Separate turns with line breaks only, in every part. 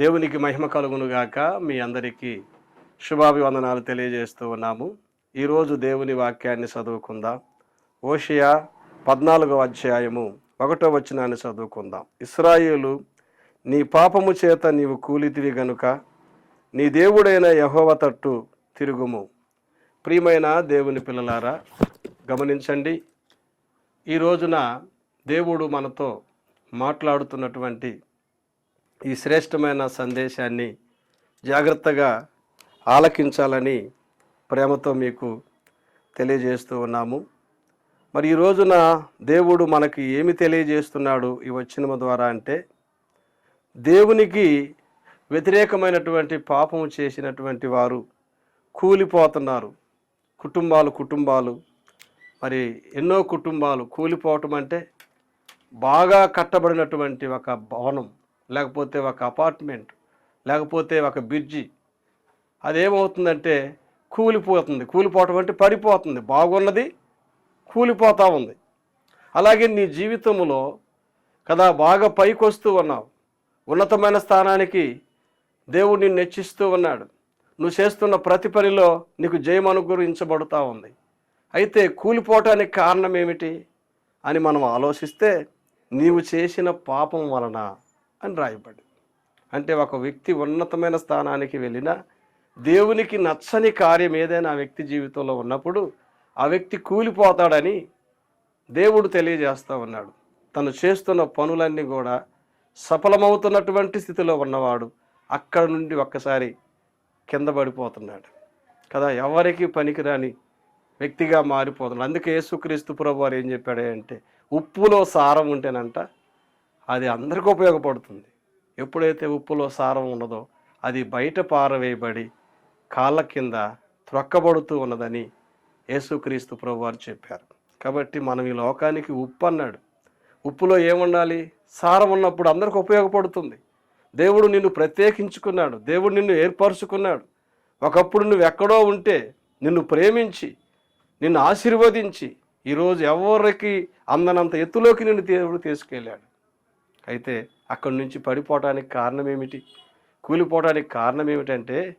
దేవునికి మహిమ కలుగునుగాక మీ అందరికీ శుభాభివందనాలు తెలియజేస్తూ ఉన్నాము. ఈరోజు దేవుని వాక్యాన్ని చదువుకుందాం. ఓషియా పద్నాలుగో అధ్యాయము ఒకటో వచనాన్ని చదువుకుందాం. ఇస్రాయేలు నీ పాపము చేత నీవు కూలితివి గనుక నీ దేవుడైన యహోవ తట్టు తిరుగుము. ప్రియమైన దేవుని పిల్లలారా గమనించండి ఈ రోజున దేవుడు మనతో మాట్లాడుతున్నటువంటి ఈ శ్రేష్టమైన సందేశాన్ని జాగ్రత్తగా ఆలకించాలని ప్రేమతో మీకు తెలియజేస్తూ ఉన్నాము. మరి ఈ రోజున దేవుడు మనకి ఏమి తెలియజేస్తున్నాడు ఈ వచ్చిన ద్వారా అంటే దేవునికి వ్యతిరేకమైనటువంటి పాపము చేసినటువంటి వారు కూలిపోతున్నారు. కుటుంబాలు కుటుంబాలు. మరి ఎన్నో కుటుంబాలు కూలిపోవటం అంటే బాగా కట్టబడినటువంటి ఒక భవనం. లేకపోతే ఒక అపార్ట్మెంట్ లేకపోతే ఒక బ్రిడ్జి. అదేమవుతుందంటే కూలిపోతుంది. కూలిపోవటం అంటే పడిపోతుంది. బాగున్నది కూలిపోతూ ఉంది. అలాగే నీ జీవితంలో కదా బాగా పైకి వస్తూ ఉన్నావు. ఉన్నతమైన స్థానానికి దేవుడు నిన్ను హెచ్చిస్తూ ఉన్నాడు. నువ్వు చేస్తున్న ప్రతి పనిలో నీకు జయం అనుగ్రహించబడుతూ ఉంది. అయితే కూలిపోవటానికి కారణం ఏమిటి అని మనం ఆలోచిస్తే నీవు చేసిన పాపం వలన అని రాయబడి అంటే ఒక వ్యక్తి ఉన్నతమైన స్థానానికి వెళ్ళినా దేవునికి నచ్చని కార్యం ఏదైనా ఆ వ్యక్తి జీవితంలో ఉన్నప్పుడు ఆ వ్యక్తి కూలిపోతాడని దేవుడు తెలియజేస్తూ ఉన్నాడు. తను చేస్తున్న పనులన్నీ కూడా సఫలమవుతున్నటువంటి స్థితిలో ఉన్నవాడు అక్కడ నుండి ఒక్కసారి కింద పడిపోతున్నాడు. కదా ఎవరికి పనికిరాని వ్యక్తిగా మారిపోతున్నాడు. అందుకే యేసుక్రీస్తు ప్రభు వారు ఏం చెప్పాడు అంటే ఉప్పులో సారం ఉంటేనంట అది అందరికీ ఉపయోగపడుతుంది. ఎప్పుడైతే ఉప్పులో సారం ఉన్నదో అది బయట పారవేయబడి కాళ్ళ కింద త్రొక్కబడుతూ ఉన్నదని యేసుక్రీస్తు ప్రభు వారు చెప్పారు. కాబట్టి మనం ఈ లోకానికి ఉప్పు అన్నాడు. ఉప్పులో ఏముండాలి? సారం ఉన్నప్పుడు అందరికి ఉపయోగపడుతుంది. దేవుడు నిన్ను ప్రత్యేకించుకున్నాడు. దేవుడు నిన్ను ఏర్పరచుకున్నాడు. ఒకప్పుడు నువ్వు ఎక్కడో ఉంటే నిన్ను ప్రేమించి నిన్ను ఆశీర్వదించి ఈరోజు ఎవరికి అందనంత ఎత్తులోకి నిన్ను దేవుడు తీసుకెళ్ళాడు. అయితే అక్కడి నుంచి పడిపోవటానికి కారణం ఏమిటి కూలిపోవడానికి కారణం ఏమిటంటే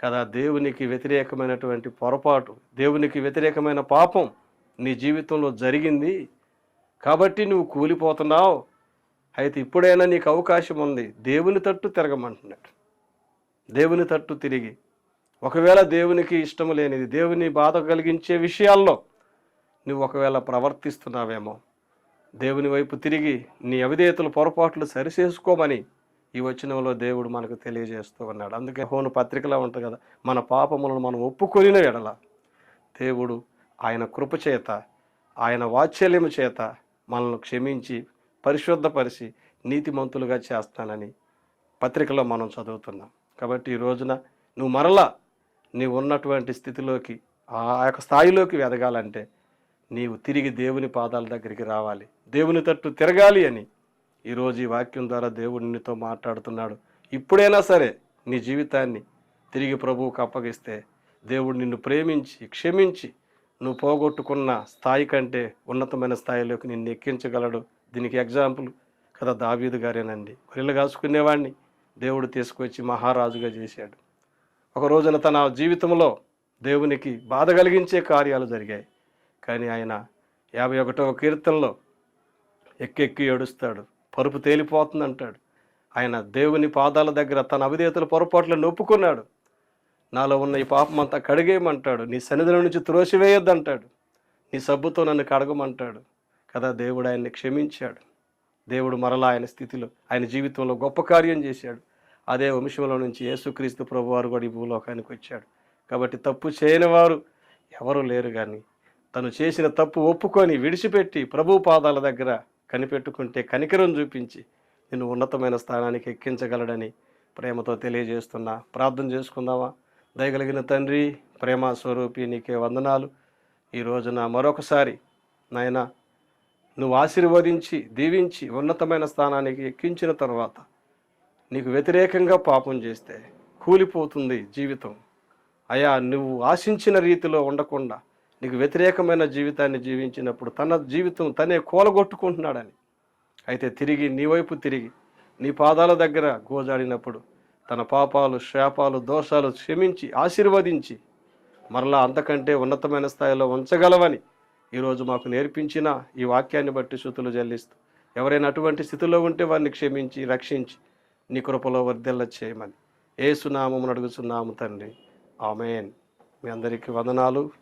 కదా దేవునికి వ్యతిరేకమైనటువంటి పొరపాటు దేవునికి వ్యతిరేకమైన పాపం నీ జీవితంలో జరిగింది. కాబట్టి నువ్వు కూలిపోతున్నావు. అయితే ఇప్పుడైనా నీకు అవకాశం ఉంది. దేవుని తట్టు తిరగమంటున్నాడు. దేవుని తట్టు తిరిగి. ఒకవేళ దేవునికి ఇష్టం లేనిది దేవుని బాధ కలిగించే విషయాల్లో నువ్వు ఒకవేళ ప్రవర్తిస్తున్నావేమో దేవుని వైపు తిరిగి నీ అవిధేయతలు పొరపాట్లు సరిచేసుకోమని ఈ వచనంలో దేవుడు మనకు తెలియజేస్తూ ఉన్నాడు. అందుకే హోను పత్రికలో ఉంటుంది కదా మన పాపములను మనం ఒప్పుకొనిన ఎడల దేవుడు ఆయన కృప చేత ఆయన వాత్సల్యము చేత మనల్ని క్షమించి పరిశుద్ధపరిచి నీతిమంతులుగా చేస్తానని పత్రికలో మనం చదువుతున్నాం. కాబట్టి ఈ రోజున నువ్వు మరలా నీవు ఉన్నటువంటి స్థితిలోకి ఆ యొక్క స్థాయిలోకి ఎదగాలంటే నీవు తిరిగి దేవుని పాదాల దగ్గరికి రావాలి. దేవుని తట్టు తిరగాలి అని ఈరోజు ఈ వాక్యం ద్వారా దేవుడు నీతో మాట్లాడుతున్నాడు. ఇప్పుడైనా సరే నీ జీవితాన్ని తిరిగి ప్రభువుకు అప్పగిస్తే దేవుడు నిన్ను ప్రేమించి క్షమించి నువ్వు పోగొట్టుకున్న స్థాయి కంటే ఉన్నతమైన స్థాయిలోకి నిన్ను ఎక్కించగలడు. దీనికి ఎగ్జాంపుల్ కదా దావీదు గారేనండి. గొర్రెలు కాసుకునేవాడిని దేవుడు తీసుకొచ్చి మహారాజుగా చేశాడు. ఒక రోజున తన జీవితంలో దేవునికి బాధ కలిగించే కార్యాలు జరిగాయి. కానీ ఆయన యాభై ఒకటవ కీర్తనలో ఎక్కెక్కి ఏడుస్తాడు. పరుపు తేలిపోతుంది అంటాడు ఆయన దేవుని పాదాల దగ్గర తన అవిధేతల పొరపాట్లను ఒప్పుకున్నాడు నాలో ఉన్న ఈ పాపం అంతా కడిగేయమంటాడు. నీ సన్నిధుల నుంచి త్రోసివేయొద్దంటాడు. నీ సబ్బుతో నన్ను కడగమంటాడు. కదా దేవుడు ఆయన్ని క్షమించాడు. దేవుడు మరలా ఆయన స్థితిలో ఆయన జీవితంలో గొప్ప కార్యం చేశాడు. అదే వంశంలో నుంచి యేసుక్రీస్తు ప్రభువారు కూడా ఈ భూలోకానికి వచ్చాడు. కాబట్టి తప్పు చేయని వారు ఎవరు లేరు కానీ తను చేసిన తప్పు ఒప్పుకొని విడిచిపెట్టి ప్రభు పాదాల దగ్గర కనిపెట్టుకుంటే కనికరం చూపించి నిన్ను ఉన్నతమైన స్థానానికి ఎక్కించగలడని ప్రేమతో తెలియజేస్తున్నా. ప్రార్థన చేసుకుందామా? దయగలిగిన తండ్రి ప్రేమ స్వరూపి నీకే వందనాలు. ఈ రోజున మరొకసారి నాయన నువ్వు ఆశీర్వదించి దీవించి ఉన్నతమైన స్థానానికి ఎక్కించిన తర్వాత నీకు వ్యతిరేకంగా పాపం చేస్తే కూలిపోతుంది జీవితం. అయా నువ్వు ఆశించిన రీతిలో ఉండకుండా నీకు వ్యతిరేకమైన జీవితాన్ని జీవించినప్పుడు తన జీవితం తనే కూలగొట్టుకుంటున్నాడని. అయితే తిరిగి నీ వైపు తిరిగి నీ పాదాల దగ్గర గోజాడినప్పుడు తన పాపాలు శాపాలు దోషాలు క్షమించి ఆశీర్వదించి మరలా అంతకంటే ఉన్నతమైన స్థాయిలో ఉంచగలవని ఈరోజు మాకు నేర్పించిన ఈ వాక్యాన్ని బట్టి శృతులు చెల్లిస్తూ ఎవరైనా అటువంటి స్థితిలో ఉంటే వారిని క్షమించి రక్షించి నీ కృపలో వర్ధిల్ల చేయమని. ఏసునామమును అడుగుచున్నాము తండ్రి. ఆమెన్. మీ అందరికీ వందనాలు.